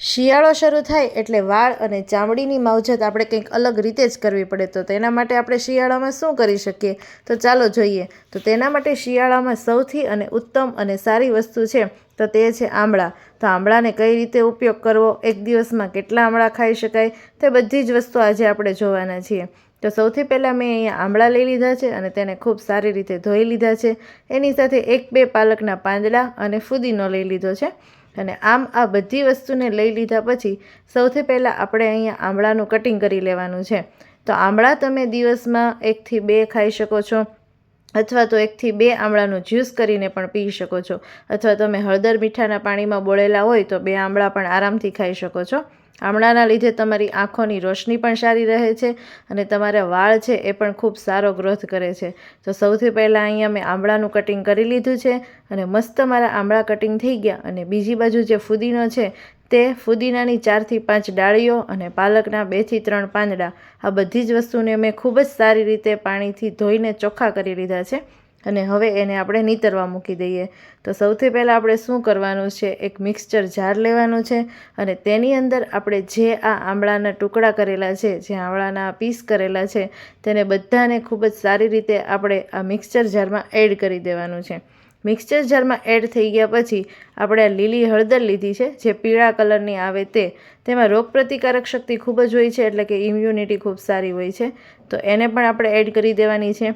શિયાળો શરૂ થાય એટલે વાળ અને ચામડીની માવજત આપણે કંઈક અલગ રીતે જ કરવી પડે. તો તેના માટે આપણે શિયાળામાં શું કરી શકીએ? તો ચાલો જોઈએ. તો તેના માટે શિયાળામાં સૌથી અને ઉત્તમ અને સારી વસ્તુ છે તો તે છે આમળા. તો આમળાને કઈ રીતે ઉપયોગ કરવો? એક દિવસમાં કેટલા આમળા ખાઈ શકાય? તે બધી જ વસ્તુ આજે આપણે જોવાના છીએ. તો સૌથી પહેલાં મેં અહીંયા આમળા લઈ લીધા છે અને તેને ખૂબ સારી રીતે ધોઈ લીધા છે. એની સાથે એક બે પાલકના પાંદડા અને ફુદીનો લઈ લીધો છે. અને આમ આ બધી વસ્તુને લઈ લીધા પછી સૌથી પહેલાં આપણે અહીંયા આમળાનું કટિંગ કરી લેવાનું છે. તો આમળા તમે દિવસમાં એકથી બે ખાઈ શકો છો અથવા તો એકથી બે આમળાનું જ્યુસ કરીને પણ પી શકો છો. અથવા તમે હળદર મીઠાના પાણીમાં બોળેલા હોય તો બે આમળા પણ આરામથી ખાઈ શકો છો. આમળાના લીધે તમારી આંખોની રોશની પણ સારી રહે છે અને તમારા વાળ છે એ પણ ખૂબ સારો ગ્રોથ કરે છે. તો સૌથી પહેલાં અહીંયા મેં આમળાનું કટિંગ કરી લીધું છે અને મસ્ત મારા આમળા કટિંગ થઈ ગયા અને બીજી બાજુ જે ફુદીનો છે તે ફુદીનાની ચારથી પાંચ ડાળીઓ અને પાલકના બેથી ત્રણ પાંદડા આ બધી જ વસ્તુને મેં ખૂબ જ સારી રીતે પાણીથી ધોઈને ચોખ્ખા કરી લીધા છે. અને હવે એને આપણે નીતરવા મૂકી દઈએ. તો સૌથી પહેલાં આપણે શું કરવાનું છે? એક મિક્સચર જાર લેવાનું છે અને તેની અંદર આપણે જે આ આમળાના ટુકડા કરેલા છે, જે આમળાના પીસ કરેલા છે, તેને બધાને ખૂબ જ સારી રીતે આપણે આ મિક્સચર જારમાં એડ કરી દેવાનું છે. મિક્સચર જારમાં એડ થઈ ગયા પછી આપણે આ લીલી હળદર લીધી છે, જે પીળા કલરની આવે તે. તેમાં રોગપ્રતિકારક શક્તિ ખૂબ જ હોય છે, એટલે કે ઇમ્યુનિટી ખૂબ સારી હોય છે. તો એને પણ આપણે એડ કરી દેવાની છે.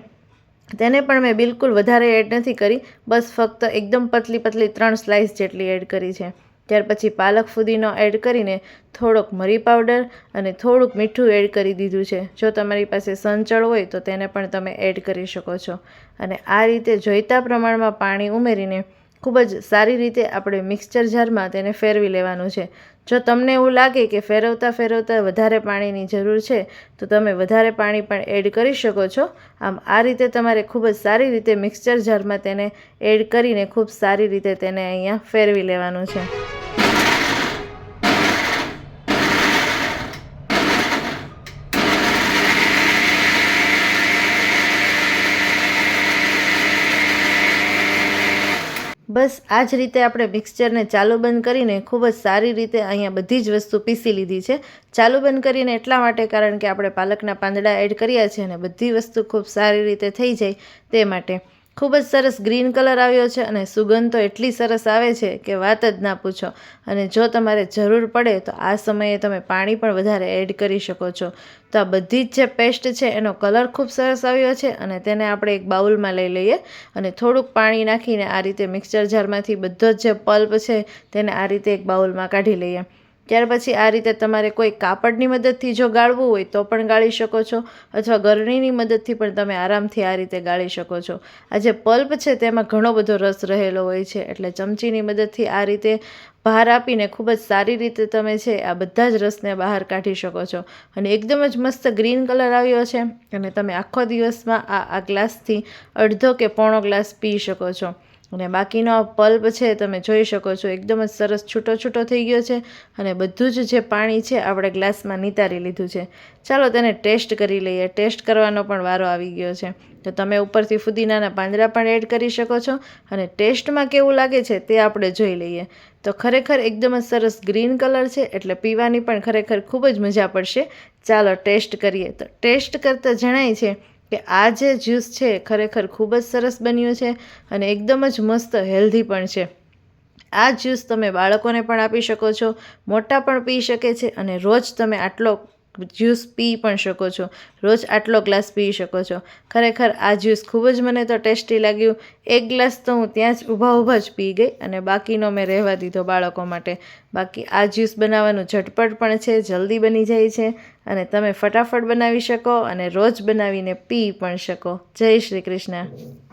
તેને પણ મેં બિલકુલ વધારે એડ નથી કરી. બસ ફક્ત એકદમ પતલી પતલી ત્રણ સ્લાઇસ જેટલી એડ કરી છે. ત્યાર પછી પાલક ફુદીનો એડ કરીને થોડોક મરી પાવડર અને થોડુંક મીઠું એડ કરી દીધું છે. જો તમારી પાસે સંચળ હોય તો તેને પણ તમે એડ કરી શકો છો. અને આ રીતે જોઈતા પ્રમાણમાં પાણી ઉમેરીને ખૂબ જ સારી રીતે આપણે મિક્સચર જારમાં તેને ફેરવી લેવાનું છે. જો તમને એવું લાગે કે ફેરવતા ફેરવતા વધારે પાણીની જરૂર છે, તો તમે વધારે પાણી પણ એડ કરી શકો છો. આમ આ રીતે તમારે ખૂબ જ સારી રીતે મિક્સચર જારમાં તેને એડ કરીને ખૂબ સારી રીતે તેને અહીંયા ફેરવી લેવાનું છે. બસ આ જ રીતે આપણે મિક્સચરને ચાલુ બંધ કરીને ખૂબ જ સારી રીતે અહીંયા બધી જ વસ્તુ પીસી લીધી છે. ચાલુ બંધ કરીને એટલા માટે કારણ કે આપણે પાલકના પાંદડા એડ કર્યા છે અને બધી વસ્તુ ખૂબ સારી રીતે થઈ જાય તે માટે. ખૂબ જ સરસ ગ્રીન કલર આવ્યો છે અને સુગંધ તો એટલી સરસ આવે છે કે વાત જ ના પૂછો. અને જો તમારે જરૂર પડે તો આ સમયે તમે પાણી પણ વધારે એડ કરી શકો છો. તો આ બધી જ જે પેસ્ટ છે એનો કલર ખૂબ સરસ આવ્યો છે અને તેને આપણે એક બાઉલમાં લઈ લઈએ અને થોડુંક પાણી નાખીને આ રીતે મિક્સર જારમાંથી બધો જ જે પલ્પ છે તેને આ રીતે એક બાઉલમાં કાઢી લઈએ. ત્યાર પછી આ રીતે તમારે કોઈ કાપડની મદદથી જો ગાળવું હોય તો પણ ગાળી શકો છો, અથવા ગરણીની મદદથી પણ તમે આરામથી આ રીતે ગાળી શકો છો. આ જે પલ્પ છે તેમાં ઘણો બધો રસ રહેલો હોય છે, એટલે ચમચીની મદદથી આ રીતે ભાર આપીને ખૂબ જ સારી રીતે તમે છે આ બધા જ રસને બહાર કાઢી શકો છો. અને એકદમ જ મસ્ત ગ્રીન કલર આવ્યો છે, અને તમે આખો દિવસમાં આ આ ગ્લાસથી અડધો કે પોણો ગ્લાસ પી શકો છો. અને બાકીનો પલ્પ છે, તમે જોઈ શકો છો, એકદમ જ સરસ છૂટો છૂટો થઈ ગયો છે અને બધું જ જે પાણી છે, આપણે ગ્લાસમાં નિતારી લીધું છે. ચાલો તેને ટેસ્ટ કરી લઈએ. ટેસ્ટ કરવાનો પણ વારો આવી ગયો છે. તો તમે ઉપરથી ફુદીનાના પાંદડા પણ એડ કરી શકો છો અને ટેસ્ટમાં કેવું લાગે છે, તે આપણે જોઈ લઈએ. તો ખરેખર એકદમ જ સરસ ગ્રીન કલર છે, એટલે પીવાની પણ ખરેખર ખૂબ જ મજા પડશે. ચાલો ટેસ્ટ કરીએ. તો ટેસ્ટ કરતાં જણાય છે કે આ જે જ્યુસ છે ખરેખર ખૂબ જ સરસ બન્યું છે અને એકદમ જ મસ્ત, હેલ્ધી પણ છે. આ જ્યુસ તમે બાળકોને પણ આપી શકો છો, મોટા પણ પી શકે છે અને રોજ તમે આટલો જ્યુસ પી પણ શકો છો. રોજ આટલો ગ્લાસ પી શકો છો. ખરેખર આ જ્યુસ ખૂબ જ મને તો ટેસ્ટી લાગ્યું. એક ગ્લાસ તો હું ત્યાં જ ઊભા ઊભા જ પી ગઈ અને બાકીનો મેં રહેવા દીધો બાળકો માટે. બાકી આ જ્યુસ બનાવવાનું ઝટપટ પણ છે, જલ્દી બની જાય છે અને તમે ફટાફટ બનાવી શકો અને રોજ બનાવીને પી પણ શકો. જય શ્રી કૃષ્ણ.